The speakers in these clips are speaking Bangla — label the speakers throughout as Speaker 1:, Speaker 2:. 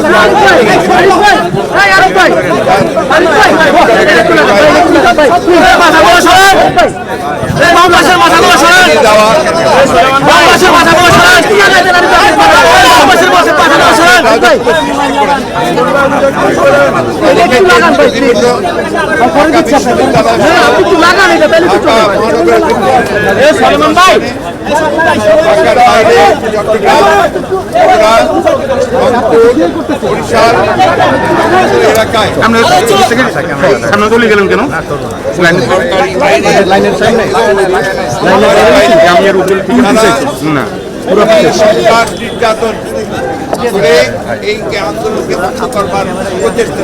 Speaker 1: সলমান ভাই
Speaker 2: ঢাকার বাইরে চট্টগ্রাম
Speaker 3: সামনে চলে গেলেন কেন আর উপরে না
Speaker 2: সরকার নির্যাতন করে এই আন্দোলনকে বন্ধ করবার প্রচেষ্টা।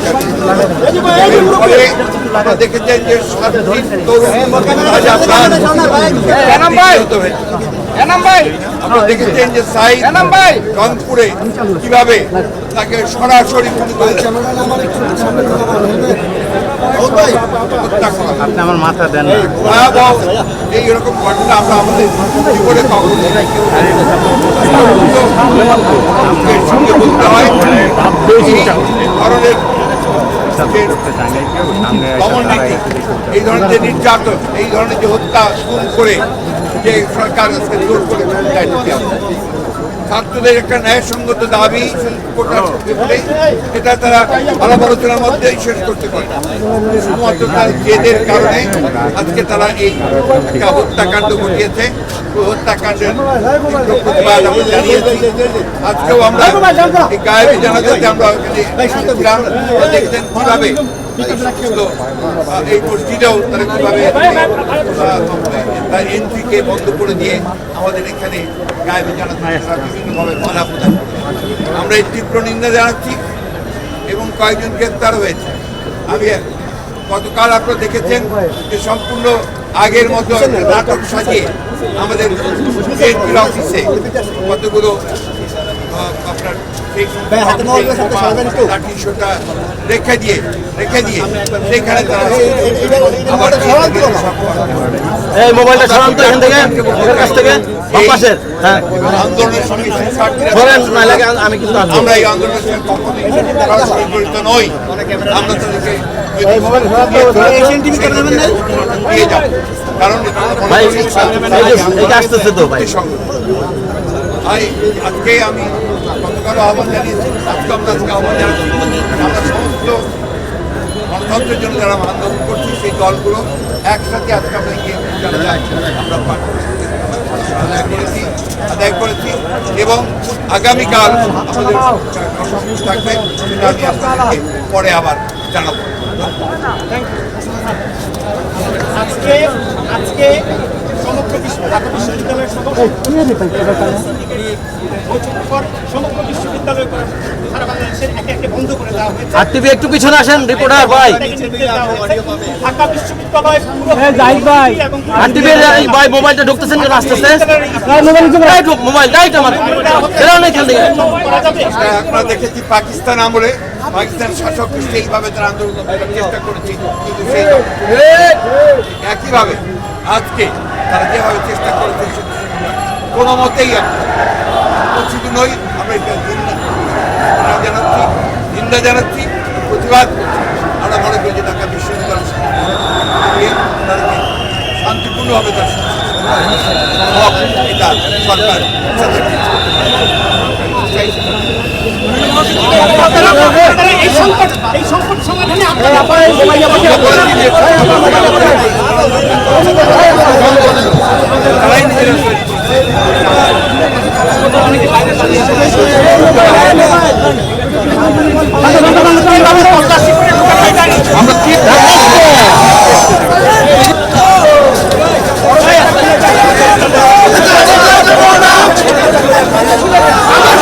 Speaker 2: আমরা দেখেছেন যে সাতটি তরুণ নিহত হয়েছে। আমরা দেখেছেন যে সাইদ রংপুরে কীভাবে তাকে সরাসরি গুলি করেছে।
Speaker 1: আপনি আমার মাথা দেন
Speaker 2: এই ধরনের যে নির্যাতন এই ধরনের যে হত্যা শুরু করে যে সরকার জোর করে। ছাত্রদের একটা ন্যায়সঙ্গত দাবি এটা তারা আলাপ আলোচনার মধ্যেই শেষ করতে পারে। শুধুমাত্র তার জেদের কারণে আজকে তারা এই একটা হত্যাকাণ্ড ঘটিয়েছে। হত্যাকাণ্ডের প্রতিবাদ আমরা জানিয়েছি। আজকেও আমরা এই জানাজাতে আমরা কীভাবে এই মসজিদেও তারা কীভাবে এন্ট্রিকে বন্ধ করে দিয়ে আমাদের এখানে বিভিন্নভাবে বাধা প্রদান আমরা এই তীব্র নিন্দা জানাচ্ছি এবং কয়েকজন গ্রেপ্তার হয়েছে। আমি গতকাল আপনারা দেখেছেন যে সম্পূর্ণ আগের মতো নাটক সাজিয়ে আমাদের অফিসে কতগুলো আপনার রেখে দিয়ে রেখে দিয়ে সেখানে
Speaker 1: এই মোবাইলটা সরান তো এখান থেকে এর কাছ থেকে হ্যাঁ।
Speaker 2: আন্দোলনের সঙ্গে
Speaker 1: আমি কিন্তু
Speaker 2: আমরা এই আন্দোলনের সঙ্গে কখনোই জড়িত নই। আমরা তাদেরকে দিয়ে যাব কারণ
Speaker 1: এই যে আসতেছে তো ভাই।
Speaker 2: ভাই আজকে আমি গতকাল আহ্বান জানিয়েছি আজকে আমরা আজকে আহ্বান জানাচ্ছি। আমরা সমস্ত গণতন্ত্রের জন্য যারা আন্দোলন করছি সেই দলগুলো একসাথে আজকে আমরা গিয়ে আমরা আদায় করেছি আদায় করেছি এবং আগামীকাল আমাদের থাকবে সেটা আমি আপনাদেরকে পরে আবার জানাব।
Speaker 4: আজকে আজকে সমগ্র বিশ্ব ঢাকা বিশ্ববিদ্যালয়ের সমগ্র বিশ্ববিদ্যালয় সারা বাংলাদেশের একে একে বন্ধ করে দেওয়া হয়েছে।
Speaker 1: আর টিভি একটু পিছনে আসেন রিপোর্টার ভাই।
Speaker 4: ঢাকা বিশ্ববিদ্যালয় পুরো এবং
Speaker 1: আর টিভি ভাই মোবাইলটা ঢুকতেছেন কেন আসতেছে এই মোবাইল রাইট আমার। খেলতে
Speaker 2: দেখেছি পাকিস্তান আমলে। পাকিস্তান শাসক সেইভাবে তারা আন্দোলন চেষ্টা করেছে কিন্তু সেই একইভাবে আজকে তারা যেভাবে চেষ্টা করেছে কোনো মতেই শুধু নই আমরা এটা জানাচ্ছি নিন্দা জানাচ্ছি প্রতিবাদ করছি আমরা মনে করি যে ঢাকা বিশ্ববিদ্যালয় শান্তিপূর্ণভাবে তার সরকার
Speaker 4: এই সংকট
Speaker 2: আমরা ঠিক